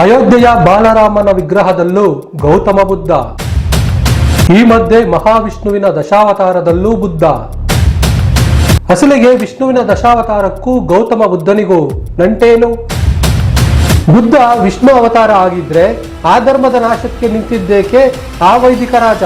ಅಯೋಧ್ಯೆಯ ಬಾಲರಾಮನ ವಿಗ್ರಹದಲ್ಲೂ ಗೌತಮ ಬುದ್ಧ. ಈ ಮಧ್ಯೆ ಮಹಾವಿಷ್ಣುವಿನ ದಶಾವತಾರದಲ್ಲೂ ಬುದ್ಧ. ಅಸಲಿಗೆ ವಿಷ್ಣುವಿನ ದಶಾವತಾರಕ್ಕೂ ಗೌತಮ ಬುದ್ಧನಿಗೂ ನಂಟೇನು? ಬುದ್ಧ ವಿಷ್ಣು ಅವತಾರ ಆಗಿದ್ರೆ ಆ ಧರ್ಮದ ನಾಶಕ್ಕೆ ನಿಂತಿದ್ದೇಕೆ ಆ ವೈದಿಕ ರಾಜ?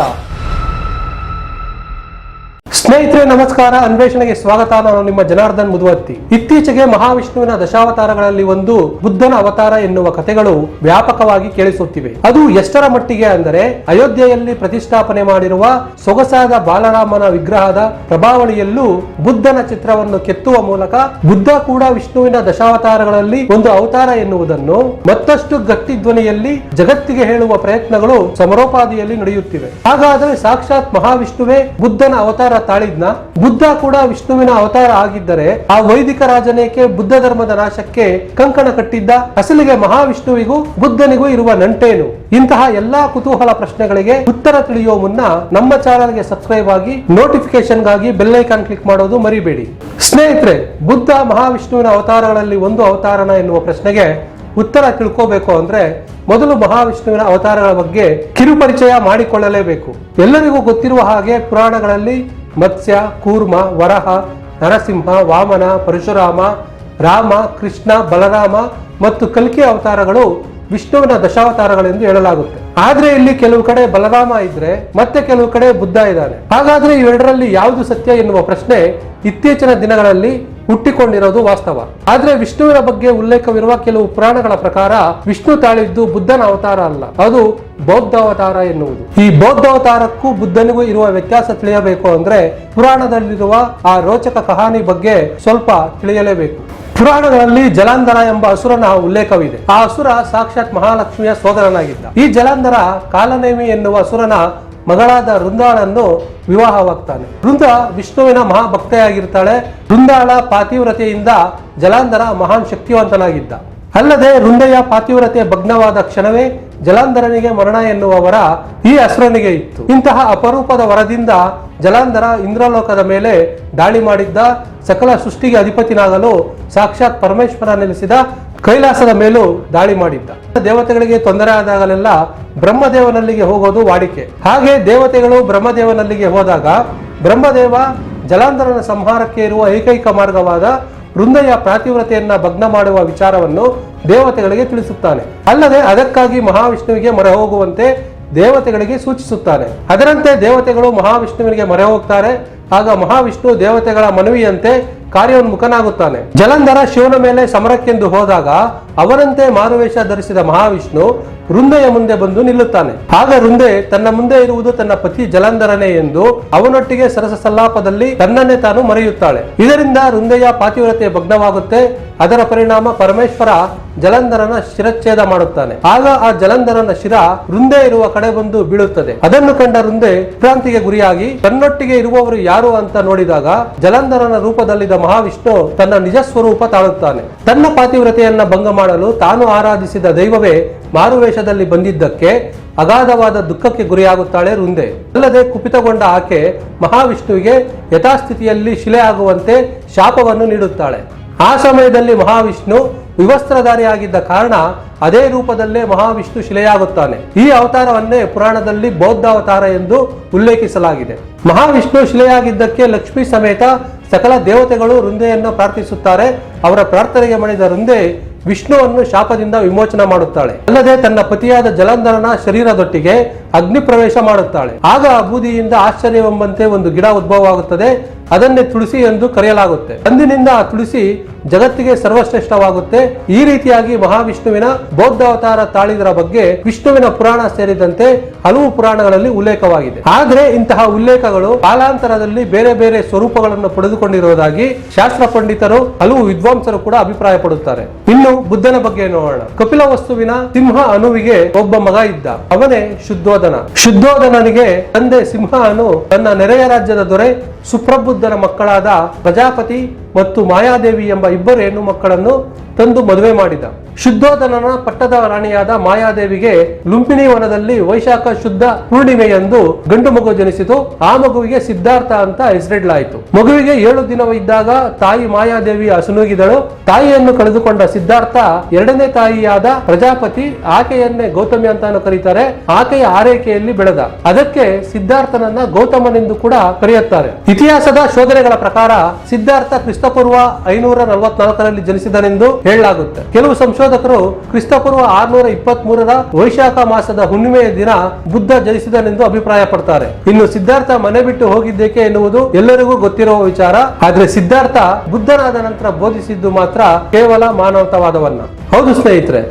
ಸ್ನೇಹಿತರೆ, ನಮಸ್ಕಾರ. ಅನ್ವೇಷಣೆಗೆ ಸ್ವಾಗತ. ನಾನು ನಿಮ್ಮ ಜನಾರ್ದನ್ ಮುದುವತ್ತಿ ಇತ್ತೀಚೆಗೆ ಮಹಾವಿಷ್ಣುವಿನ ದಶಾವತಾರಗಳಲ್ಲಿ ಒಂದು ಬುದ್ಧನ ಅವತಾರ ಎನ್ನುವ ಕಥೆಗಳು ವ್ಯಾಪಕವಾಗಿ ಕೇಳಿಸುತ್ತಿವೆ. ಅದು ಎಷ್ಟರ ಮಟ್ಟಿಗೆ ಅಂದರೆ, ಅಯೋಧ್ಯೆಯಲ್ಲಿ ಪ್ರತಿಷ್ಠಾಪನೆ ಮಾಡಿರುವ ಸೊಗಸಾದ ಬಾಲರಾಮನ ವಿಗ್ರಹದ ಪ್ರಭಾವಳಿಯಲ್ಲೂ ಬುದ್ಧನ ಚಿತ್ರವನ್ನು ಕೆತ್ತುವ ಮೂಲಕ ಬುದ್ಧ ಕೂಡ ವಿಷ್ಣುವಿನ ದಶಾವತಾರಗಳಲ್ಲಿ ಒಂದು ಅವತಾರ ಎನ್ನುವುದನ್ನು ಮತ್ತಷ್ಟು ಗಟ್ಟಿ ಧ್ವನಿಯಲ್ಲಿ ಜಗತ್ತಿಗೆ ಹೇಳುವ ಪ್ರಯತ್ನಗಳು ಸಮರೋಪಾದಿಯಲ್ಲಿ ನಡೆಯುತ್ತಿವೆ. ಹಾಗಾದರೆ ಸಾಕ್ಷಾತ್ ಮಹಾವಿಷ್ಣುವೆ ಬುದ್ಧನ ಅವತಾರ ತಾಳಿದ್ನ ಬುದ್ಧ ಕೂಡ ವಿಷ್ಣುವಿನ ಅವತಾರ ಆಗಿದ್ದರೆ ಆ ವೈದಿಕ ರಾಜನೇಕೆ ಬುದ್ಧ ಧರ್ಮದ ನಾಶಕ್ಕೆ ಕಂಕಣ ಕಟ್ಟಿದ್ದ ಅಸಲಿಗೆ ಮಹಾವಿಷ್ಣುವಿಗೂ ಬುದ್ಧನಿಗೂ ಇರುವ ನಂಟೇನು? ಇಂತಹ ಎಲ್ಲಾ ಕುತೂಹಲ ಪ್ರಶ್ನೆಗಳಿಗೆ ಉತ್ತರ ತಿಳಿಯುವ ಮುನ್ನ ನಮ್ಮ ಚಾನಲ್ಗೆ ಸಬ್ಸ್ಕ್ರೈಬ್ ಆಗಿ ನೋಟಿಫಿಕೇಶನ್ಗಾಗಿ ಬೆಲ್ ಐಕಾನ್ ಕ್ಲಿಕ್ ಮಾಡೋದು ಮರಿಬೇಡಿ. ಸ್ನೇಹಿತರೆ, ಬುದ್ಧ ಮಹಾವಿಷ್ಣುವಿನ ಅವತಾರಗಳಲ್ಲಿ ಒಂದು ಅವತಾರನ ಎನ್ನುವ ಪ್ರಶ್ನೆಗೆ ಉತ್ತರ ತಿಳ್ಕೋಬೇಕು ಅಂದ್ರೆ ಮೊದಲು ಮಹಾವಿಷ್ಣುವಿನ ಅವತಾರಗಳ ಬಗ್ಗೆ ಕಿರುಪರಿಚಯ ಮಾಡಿಕೊಳ್ಳಲೇಬೇಕು. ಎಲ್ಲರಿಗೂ ಗೊತ್ತಿರುವ ಹಾಗೆ ಪುರಾಣಗಳಲ್ಲಿ ಮತ್ಸ್ಯ, ಕೂರ್ಮ, ವರಹ, ನರಸಿಂಹ, ವಾಮನ, ಪರಶುರಾಮ, ರಾಮ, ಕೃಷ್ಣ, ಬಲರಾಮ ಮತ್ತು ಕಲ್ಕಿ ಅವತಾರಗಳು ವಿಷ್ಣುವಿನ ದಶಾವತಾರಗಳೆಂದು ಹೇಳಲಾಗುತ್ತೆ. ಆದ್ರೆ ಇಲ್ಲಿ ಕೆಲವು ಕಡೆ ಬಲರಾಮ ಇದ್ರೆ ಮತ್ತೆ ಕೆಲವು ಕಡೆ ಬುದ್ಧ ಇದ್ದಾನೆ. ಹಾಗಾದ್ರೆ ಇವೆರಡರಲ್ಲಿ ಯಾವುದು ಸತ್ಯ ಎನ್ನುವ ಪ್ರಶ್ನೆ ಇತ್ತೀಚಿನ ದಿನಗಳಲ್ಲಿ ಹುಟ್ಟಿಕೊಂಡಿರೋದು ವಾಸ್ತವ. ಆದ್ರೆ ವಿಷ್ಣುವಿನ ಬಗ್ಗೆ ಉಲ್ಲೇಖವಿರುವ ಕೆಲವು ಪುರಾಣಗಳ ಪ್ರಕಾರ ವಿಷ್ಣು ತಾಳಿದ್ದು ಬುದ್ಧನ ಅವತಾರ ಅಲ್ಲ, ಅದು ಬೌದ್ಧ ಅವತಾರ ಎನ್ನುವುದು. ಈ ಬೌದ್ಧ ಅವತಾರಕ್ಕೂ ಬುದ್ಧನಿಗೂ ಇರುವ ವ್ಯತ್ಯಾಸ ತಿಳಿಯಬೇಕು ಅಂದ್ರೆ ಪುರಾಣದಲ್ಲಿರುವ ಆ ರೋಚಕ ಕಹಾನಿ ಬಗ್ಗೆ ಸ್ವಲ್ಪ ತಿಳಿಯಲೇಬೇಕು. ಪುರಾಣಗಳಲ್ಲಿ ಜಲಾಂಧರ ಎಂಬ ಅಸುರನ ಉಲ್ಲೇಖವಿದೆ. ಆ ಅಸುರ ಸಾಕ್ಷಾತ್ ಮಹಾಲಕ್ಷ್ಮಿಯ ಸೋದರನಾಗಿದ್ದ. ಈ ಜಲಾಂಧರ ಕಾಲನೇಮಿ ಎನ್ನುವ ಅಸುರನ ಮಗಳಾದ ವೃಂದಾಳನ್ನು ವಿವಾಹವಾಗ್ತಾನೆ. ವೃಂದ ವಿಷ್ಣುವಿನ ಮಹಾಭಕ್ತೆಯಾಗಿರ್ತಾಳೆ. ವೃಂದಾಳ ಪಾತಿವ್ರತೆಯಿಂದ ಜಲಾಂಧರ ಮಹಾನ್ ಶಕ್ತಿವಂತನಾಗಿದ್ದ. ಅಲ್ಲದೆ ವೃಂದೆಯ ಪಾತಿವ್ರತೆ ಭಗ್ನವಾದ ಕ್ಷಣವೇ ಜಲಾಂಧರನಿಗೆ ಮರಣ ಎನ್ನುವವರ ಈ ಅಸ್ರನಿಗೆ ಇತ್ತು. ಇಂತಹ ಅಪರೂಪದ ವರದಿಂದ ಜಲಾಂಧರ ಇಂದ್ರಲೋಕದ ಮೇಲೆ ದಾಳಿ ಮಾಡಿದ್ದ ಸಕಲ ಸೃಷ್ಟಿಗೆ ಅಧಿಪತಿನಾಗಲು ಸಾಕ್ಷಾತ್ ಪರಮೇಶ್ವರ ನೆಲೆಸಿದ ಕೈಲಾಸದ ಮೇಲೂ ದಾಳಿ ಮಾಡಿದ್ದ. ದೇವತೆಗಳಿಗೆ ತೊಂದರೆ ಆದಾಗಲೆಲ್ಲ ಬ್ರಹ್ಮದೇವನಲ್ಲಿಗೆ ಹೋಗೋದು ವಾಡಿಕೆ. ಹಾಗೆ ದೇವತೆಗಳು ಬ್ರಹ್ಮದೇವನಲ್ಲಿಗೆ ಹೋದಾಗ ಬ್ರಹ್ಮದೇವ ಜಲಾಂಧರನ ಸಂಹಾರಕ್ಕೆ ಇರುವ ಏಕೈಕ ಮಾರ್ಗವಾದ ವೃಂದೆಯ ಪ್ರಾತಿವ್ರತೆಯನ್ನ ಭಗ್ನ ಮಾಡುವ ವಿಚಾರವನ್ನು ದೇವತೆಗಳಿಗೆ ತಿಳಿಸುತ್ತಾನೆ. ಅಲ್ಲದೆ ಅದಕ್ಕಾಗಿ ಮಹಾವಿಷ್ಣುವಿಗೆ ಮೊರೆ ಹೋಗುವಂತೆ ದೇವತೆಗಳಿಗೆ ಸೂಚಿಸುತ್ತಾನೆ. ಅದರಂತೆ ದೇವತೆಗಳು ಮಹಾವಿಷ್ಣುವಿಗೆ ಮೊರೆ ಹೋಗ್ತಾರೆ. ಆಗ ಮಹಾವಿಷ್ಣು ದೇವತೆಗಳ ಮನವಿಯಂತೆ ಕಾರ್ಯೋನ್ಮುಖನಾಗುತ್ತಾನೆ ಜಲಂಧರ ಶಿವನ ಮೇಲೆ ಸಮರಕ್ಕೆಂದು ಹೋದಾಗ ಅವರಂತೆ ಮಾರುವೇಷ ಧರಿಸಿದ ಮಹಾವಿಷ್ಣು ವೃಂದೆಯ ಮುಂದೆ ಬಂದು ನಿಲ್ಲುತ್ತಾನೆ. ಆಗ ವೃಂದೆ ತನ್ನ ಮುಂದೆ ಇರುವುದು ತನ್ನ ಪತಿ ಜಲಂಧರನೇ ಎಂದು ಅವನೊಟ್ಟಿಗೆ ಸರಸ ಸಲ್ಲಾಪದಲ್ಲಿ ತನ್ನನ್ನೇ ತಾನು ಮರೆಯುತ್ತಾಳೆ. ಇದರಿಂದ ವೃಂದೆಯ ಪಾತಿವ್ರತೆ ಭಗ್ನವಾಗುತ್ತೆ. ಅದರ ಪರಿಣಾಮ ಪರಮೇಶ್ವರ ಜಲಂಧರನ ಶಿರಚ್ಛೇದ ಮಾಡುತ್ತಾನೆ. ಆಗ ಆ ಜಲಂಧರನ ಶಿರ ವೃಂದೆ ಇರುವ ಕಡೆ ಬಂದು ಬೀಳುತ್ತದೆ. ಅದನ್ನು ಕಂಡ ವೃಂದೆ ವಿಭ್ರಾಂತಿಗೆ ಗುರಿಯಾಗಿ ತನ್ನೊಟ್ಟಿಗೆ ಇರುವವರು ಯಾರು ಅಂತ ನೋಡಿದಾಗ ಜಲಂಧರನ ರೂಪದಲ್ಲಿದ್ದ ಮಹಾವಿಷ್ಣು ತನ್ನ ನಿಜ ಸ್ವರೂಪ ತಾಳುತ್ತಾನೆ. ತನ್ನ ಪಾತಿವ್ರತೆಯನ್ನ ಭಂಗ ಮಾಡಲು ತಾನು ಆರಾಧಿಸಿದ ದೈವವೇ ಮಾರುವೇಷದಲ್ಲಿ ಬಂದಿದ್ದಕ್ಕೆ ಅಗಾಧವಾದ ದುಃಖಕ್ಕೆ ಗುರಿಯಾಗುತ್ತಾಳೆ ವೃಂದೆ. ಅಲ್ಲದೆ ಕುಪಿತಗೊಂಡ ಆಕೆ ಮಹಾವಿಷ್ಣುವಿಗೆ ಯಥಾಸ್ಥಿತಿಯಲ್ಲಿ ಶಿಲೆ ಆಗುವಂತೆ ಶಾಪವನ್ನು ನೀಡುತ್ತಾಳೆ. ಆ ಸಮಯದಲ್ಲಿ ಮಹಾವಿಷ್ಣು ವಿವಸ್ತ್ರಧಾರಿಯಾಗಿದ್ದ ಕಾರಣ ಅದೇ ರೂಪದಲ್ಲೇ ಮಹಾವಿಷ್ಣು ಶಿಲೆಯಾಗುತ್ತಾನೆ. ಈ ಅವತಾರವನ್ನೇ ಪುರಾಣದಲ್ಲಿ ಬೌದ್ಧ ಅವತಾರ ಎಂದು ಉಲ್ಲೇಖಿಸಲಾಗಿದೆ. ಮಹಾವಿಷ್ಣು ಶಿಲೆಯಾಗಿದ್ದಕ್ಕೆ ಲಕ್ಷ್ಮೀ ಸಮೇತ ಸಕಲ ದೇವತೆಗಳು ವೃಂದೆಯನ್ನು ಪ್ರಾರ್ಥಿಸುತ್ತಾರೆ. ಅವರ ಪ್ರಾರ್ಥನೆಗೆ ಮಣಿದ ವೃಂದೆ ವಿಷ್ಣುವನ್ನು ಶಾಪದಿಂದ ವಿಮೋಚನೆ ಮಾಡುತ್ತಾಳೆ. ಅಲ್ಲದೆ ತನ್ನ ಪತಿಯಾದ ಜಲಂಧರನ ಶರೀರದೊಟ್ಟಿಗೆ ಅಗ್ನಿ ಪ್ರವೇಶ ಮಾಡುತ್ತಾಳೆ. ಆಗ ಬೂದಿಯಿಂದ ಆಶ್ಚರ್ಯವೆಂಬಂತೆ ಒಂದು ಗಿಡ ಉದ್ಭವವಾಗುತ್ತದೆ. ಅದನ್ನೇ ತುಳಸಿ ಎಂದು ಕರೆಯಲಾಗುತ್ತೆ. ಅಂದಿನಿಂದ ಆ ತುಳಸಿ ಜಗತ್ತಿಗೆ ಸರ್ವಶ್ರೇಷ್ಠವಾಗುತ್ತೆ. ಈ ರೀತಿಯಾಗಿ ಮಹಾವಿಷ್ಣುವಿನ ಬೌದ್ಧ ಅವತಾರ ತಾಳಿದರ ಬಗ್ಗೆ ವಿಷ್ಣುವಿನ ಪುರಾಣ ಸೇರಿದಂತೆ ಹಲವು ಪುರಾಣಗಳಲ್ಲಿ ಉಲ್ಲೇಖವಾಗಿದೆ. ಆದರೆ ಇಂತಹ ಉಲ್ಲೇಖಗಳು ಕಾಲಾಂತರದಲ್ಲಿ ಬೇರೆ ಬೇರೆ ಸ್ವರೂಪಗಳನ್ನು ಪಡೆದುಕೊಂಡಿರುವುದಾಗಿ ಶಾಸ್ತ್ರ ಪಂಡಿತರು, ಹಲವು ವಿದ್ವಾಂಸರು ಕೂಡ ಅಭಿಪ್ರಾಯ ಪಡುತ್ತಾರೆ ಇನ್ನು ಬುದ್ಧನ ಬಗ್ಗೆ ನೋಡೋಣ. ಕಪಿಲ ವಸ್ತುವಿನ ಸಿಂಹ ಅನುವಿಗೆ ಒಬ್ಬ ಮಗ ಇದ್ದ. ಅವನೇ ಶುದ್ಧೋಧನ. ಶುದ್ಧೋಧನನಿಗೆ ತಂದೆ ಸಿಂಹ ಅನು ತನ್ನ ನೆರೆಯ ರಾಜ್ಯದ ದೊರೆ ಸುಪ್ರಬುದ್ಧನ ಮಕ್ಕಳಾದ ಪ್ರಜಾಪತಿ ಮತ್ತು ಮಾಯಾದೇವಿ ಎಂಬ ಇಬ್ಬರು ಹೆಣ್ಣು ಮಕ್ಕಳನ್ನು ತಂದು ಮದುವೆ ಮಾಡಿದ. ಶುದ್ಧೋಧನನ ಪಟ್ಟದ ರಾಣಿಯಾದ ಮಾಯಾದೇವಿಗೆ ಲುಂಬಿನಿ ವನದಲ್ಲಿ ವೈಶಾಖ ಶುದ್ಧ ಪೂರ್ಣಿಮೆಯಂದು ಗಂಡು ಮಗು ಜನಿಸಿತು. ಆ ಮಗುವಿಗೆ ಸಿದ್ಧಾರ್ಥ ಅಂತ ಹೆಸರಿಡಲಾಯಿತು. ಮಗುವಿಗೆ ಏಳು ದಿನವಿದ್ದಾಗ ತಾಯಿ ಮಾಯಾದೇವಿ ಅಸುನೂಗಿದಳು ತಾಯಿಯನ್ನು ಕಳೆದುಕೊಂಡ ಸಿದ್ಧಾರ್ಥ ಎರಡನೇ ತಾಯಿಯಾದ ಪ್ರಜಾಪತಿ ಆಕೆಯನ್ನೇ ಗೌತಮಿ ಅಂತಾನು ಕರೀತಾರೆ. ಆಕೆಯ ಆರೈಕೆಯಲ್ಲಿ ಬೆಳೆದ. ಅದಕ್ಕೆ ಸಿದ್ಧಾರ್ಥನನ್ನ ಗೌತಮನೆಂದು ಕೂಡ ಕರೆಯುತ್ತಾರೆ. ಇತಿಹಾಸದ ಶೋಧನೆಗಳ ಪ್ರಕಾರ ಸಿದ್ಧಾರ್ಥ ಕ್ರಿಸ್ತಪೂರ್ವ ಐನೂರ ನಲವತ್ನಾಲ್ಕರಲ್ಲಿ ಜನಿಸಿದನೆಂದು ಹೇಳಲಾಗುತ್ತೆ. ಕೆಲವು ಸಂಶೋಧಕರು ಕ್ರಿಸ್ತಪೂರ್ವ ಆರ್ನೂರ ಇಪ್ಪತ್ತ್ ಮೂರರ ವೈಶಾಖ ಮಾಸದ ಹುಣ್ಣಿಮೆಯ ದಿನ ಬುದ್ಧ ಜನಿಸಿದನೆಂದು ಅಭಿಪ್ರಾಯ ಪಡ್ತಾರೆ ಇನ್ನು ಸಿದ್ಧಾರ್ಥ ಮನೆ ಬಿಟ್ಟು ಹೋಗಿದ್ದೇಕೆ ಎನ್ನುವುದು ಎಲ್ಲರಿಗೂ ಗೊತ್ತಿರುವ ವಿಚಾರ. ಆದ್ರೆ ಸಿದ್ಧಾರ್ಥ ಬುದ್ಧನಾದ ನಂತರ ಬೋಧಿಸಿದ್ದು ಮಾತ್ರ ಕೇವಲ ಮಾನವತಾವಾದವನ್ನ. ಹೌದು ಸ್ನೇಹಿತರೆ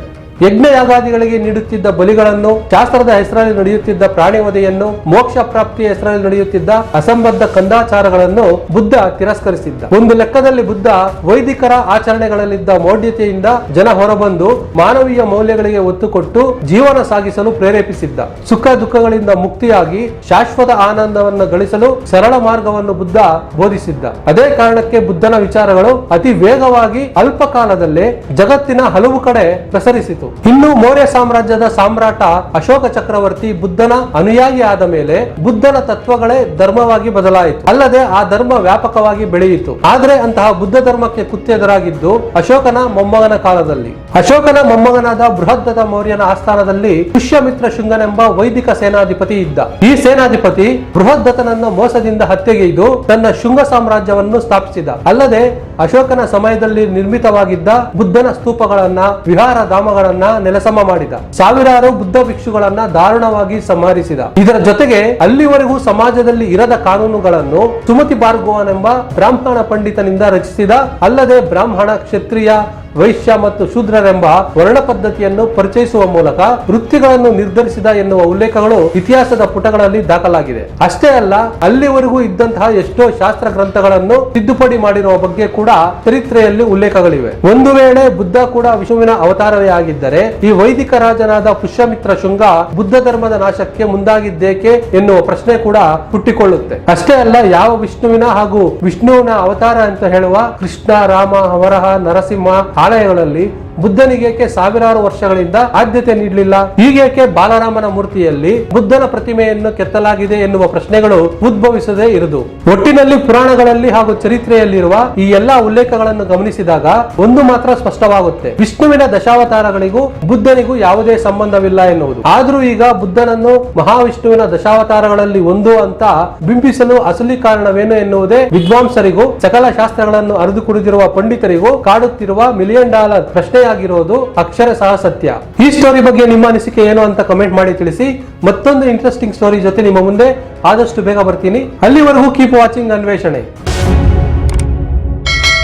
ಯಜ್ಞ ಯಾಗಾದಿಗಳಿಗೆ ನೀಡುತ್ತಿದ್ದ ಬಲಿಗಳನ್ನು, ಶಾಸ್ತ್ರದ ಹೆಸರಲ್ಲಿ ನಡೆಯುತ್ತಿದ್ದ ಪ್ರಾಣಿ ವಧೆಯನ್ನು ಮೋಕ್ಷ ಪ್ರಾಪ್ತಿಯ ಹೆಸರಲ್ಲಿ ನಡೆಯುತ್ತಿದ್ದ ಅಸಂಬದ್ಧ ಕಂದಾಚಾರಗಳನ್ನು ಬುದ್ಧ ತಿರಸ್ಕರಿಸಿದ್ದ. ಒಂದು ಲೆಕ್ಕದಲ್ಲಿ ಬುದ್ಧ ವೈದಿಕರ ಆಚರಣೆಗಳಲ್ಲಿದ್ದ ಮೌಢ್ಯತೆಯಿಂದ ಜನ ಹೊರಬಂದು ಮಾನವೀಯ ಮೌಲ್ಯಗಳಿಗೆ ಒತ್ತು ಕೊಟ್ಟು ಜೀವನ ಸಾಗಿಸಲು ಪ್ರೇರೇಪಿಸಿದ್ದ. ಸುಖ ದುಃಖಗಳಿಂದ ಮುಕ್ತಿಯಾಗಿ ಶಾಶ್ವತ ಆನಂದವನ್ನು ಗಳಿಸಲು ಸರಳ ಮಾರ್ಗವನ್ನು ಬುದ್ಧ ಬೋಧಿಸಿದ್ದ. ಅದೇ ಕಾರಣಕ್ಕೆ ಬುದ್ಧನ ವಿಚಾರಗಳು ಅತಿ ವೇಗವಾಗಿ ಅಲ್ಪ ಕಾಲದಲ್ಲೇ ಜಗತ್ತಿನ ಹಲವು ಕಡೆ ಪ್ರಸರಿಸಿತು. ಇನ್ನು ಮೌರ್ಯ ಸಾಮ್ರಾಜ್ಯದ ಸಾಮ್ರಾಟ ಅಶೋಕ ಚಕ್ರವರ್ತಿ ಬುದ್ಧನ ಅನುಯಾಯಿ ಆದ ಮೇಲೆ ಬುದ್ಧನ ತತ್ವಗಳೇ ಧರ್ಮವಾಗಿ ಬದಲಾಯಿತು. ಅಲ್ಲದೆ ಆ ಧರ್ಮ ವ್ಯಾಪಕವಾಗಿ ಬೆಳೆಯಿತು. ಆದ್ರೆ ಅಂತಹ ಬುದ್ಧ ಧರ್ಮಕ್ಕೆ ಕುತ್ತೆದರಾಗಿದ್ದು ಅಶೋಕನ ಮೊಮ್ಮಗನ ಕಾಲದಲ್ಲಿ. ಅಶೋಕನ ಮೊಮ್ಮಗನಾದ ಬೃಹದ್ದ ಮೌರ್ಯನ ಆಸ್ಥಾನದಲ್ಲಿ ಪುಷ್ಯಮಿತ್ರ ಶೃಂಗನೆಂಬ ವೈದಿಕ ಸೇನಾಧಿಪತಿ ಇದ್ದ. ಈ ಸೇನಾಧಿಪತಿ ಬೃಹದ್ದತನನ್ನು ಮೋಸದಿಂದ ಹತ್ಯೆಗೈದು ತನ್ನ ಶೃಂಗ ಸಾಮ್ರಾಜ್ಯವನ್ನು ಸ್ಥಾಪಿಸಿದ. ಅಲ್ಲದೆ ಅಶೋಕನ ಸಮಯದಲ್ಲಿ ನಿರ್ಮಿತವಾಗಿದ್ದ ಬುದ್ಧನ ಸ್ತೂಪಗಳನ್ನ ವಿಹಾರ ಧಾಮಗಳನ್ನ ನೆಲಸಮ ಮಾಡಿದ. ಸಾವಿರಾರು ಬುದ್ಧ ಭಿಕ್ಷುಗಳನ್ನ ದಾರುಣವಾಗಿ ಸಂಹರಿಸಿದ. ಇದರ ಜೊತೆಗೆ ಅಲ್ಲಿವರೆಗೂ ಸಮಾಜದಲ್ಲಿ ಇರದ ಕಾನೂನುಗಳನ್ನು ಸುಮತಿ ಭಾರ್ಗವನೆಂಬ ಬ್ರಾಹ್ಮಣ ಪಂಡಿತನಿಂದ ರಚಿಸಿದ, ಅಲ್ಲದೆ ಬ್ರಾಹ್ಮಣ ಕ್ಷತ್ರಿಯ ವೈಶ್ಯ ಮತ್ತು ಶೂದ್ರರೆಂಬ ವರ್ಣ ಪದ್ಧತಿಯನ್ನು ಪರಿಚಯಿಸುವ ಮೂಲಕ ವೃತ್ತಿಗಳನ್ನು ನಿರ್ಧರಿಸಿದ ಎನ್ನುವ ಉಲ್ಲೇಖಗಳು ಇತಿಹಾಸದ ಪುಟಗಳಲ್ಲಿ ದಾಖಲಾಗಿದೆ ಅಷ್ಟೇ ಅಲ್ಲ, ಅಲ್ಲಿವರೆಗೂ ಇದ್ದಂತಹ ಎಷ್ಟೋ ಶಾಸ್ತ್ರ ಗ್ರಂಥಗಳನ್ನು ತಿದ್ದುಪಡಿ ಮಾಡಿರುವ ಬಗ್ಗೆ ಕೂಡ ಚರಿತ್ರೆಯಲ್ಲಿ ಉಲ್ಲೇಖಗಳಿವೆ. ಒಂದು ವೇಳೆ ಬುದ್ಧ ಕೂಡ ವಿಷ್ಣುವಿನ ಅವತಾರವೇ ಆಗಿದ್ದರೆ, ಈ ವೈದಿಕ ರಾಜನಾದ ಪುಷ್ಯಮಿತ್ರ ಶೃಂಗ ಬುದ್ಧ ಧರ್ಮದ ನಾಶಕ್ಕೆ ಮುಂದಾಗಿದ್ದೇಕೆ ಎನ್ನುವ ಪ್ರಶ್ನೆ ಕೂಡ ಹುಟ್ಟಿಕೊಳ್ಳುತ್ತೆ. ಅಷ್ಟೇ ಅಲ್ಲ, ಯಾವ ವಿಷ್ಣುವಿನ ಹಾಗೂ ವಿಷ್ಣುವಿನ ಅವತಾರ ಅಂತ ಹೇಳುವ ಕೃಷ್ಣ, ರಾಮ ಅವರಹ ನರಸಿಂಹ ಆಲಯಗಳಲ್ಲಿ ಬುದ್ಧನಿಗೇಕೆ ಸಾವಿರಾರು ವರ್ಷಗಳಿಂದ ಆದ್ಯತೆ ನೀಡಲಿಲ್ಲ? ಹೀಗೇಕೆ ಬಾಲರಾಮನ ಮೂರ್ತಿಯಲ್ಲಿ ಬುದ್ಧನ ಪ್ರತಿಮೆಯನ್ನು ಕೆತ್ತಲಾಗಿದೆ ಎನ್ನುವ ಪ್ರಶ್ನೆಗಳು ಉದ್ಭವಿಸದೇ ಇರದು? ಒಟ್ಟಿನಲ್ಲಿ ಪುರಾಣಗಳಲ್ಲಿ ಹಾಗೂ ಚರಿತ್ರೆಯಲ್ಲಿರುವ ಈ ಎಲ್ಲಾ ಉಲ್ಲೇಖಗಳನ್ನು ಗಮನಿಸಿದಾಗ ಒಂದು ಮಾತ್ರ ಸ್ಪಷ್ಟವಾಗುತ್ತೆ. ವಿಷ್ಣುವಿನ ದಶಾವತಾರಗಳಿಗೂ ಬುದ್ಧನಿಗೂ ಯಾವುದೇ ಸಂಬಂಧವಿಲ್ಲ ಎನ್ನುವುದು. ಆದ್ರೂ ಈಗ ಬುದ್ಧನನ್ನು ಮಹಾವಿಷ್ಣುವಿನ ದಶಾವತಾರಗಳಲ್ಲಿ ಒಂದು ಅಂತ ಬಿಂಬಿಸಲು ಅಸಲಿ ಕಾರಣವೇನು ಎನ್ನುವುದೇ ವಿದ್ವಾಂಸರಿಗೂ ಸಕಲ ಶಾಸ್ತ್ರಗಳನ್ನು ಅರಿದು ಕುಡಿದಿರುವ ಪಂಡಿತರಿಗೂ ಕಾಡುತ್ತಿರುವ ಮಿಲಿಯನ್ ಡಾಲರ್ ಪ್ರಶ್ನೆಯಾಗಿರೋದು ಅಕ್ಷರ ಸಹ ಸತ್ಯ. ಈ ಸ್ಟೋರಿ ಬಗ್ಗೆ ನಿಮ್ಮ ಅನಿಸಿಕೆ ಏನು ಅಂತ ಕಮೆಂಟ್ ಮಾಡಿ ತಿಳಿಸಿ. ಮತ್ತೊಂದು ಇಂಟ್ರೆಸ್ಟಿಂಗ್ ಸ್ಟೋರಿ ಜೊತೆ ನಿಮ್ಮ ಮುಂದೆ ಆದಷ್ಟು ಬೇಗ ಬರ್ತೀನಿ. ಅಲ್ಲಿವರೆಗೂ ಕೀಪ್ ವಾಚಿಂಗ್ ಅನ್ವೇಷಣೆ.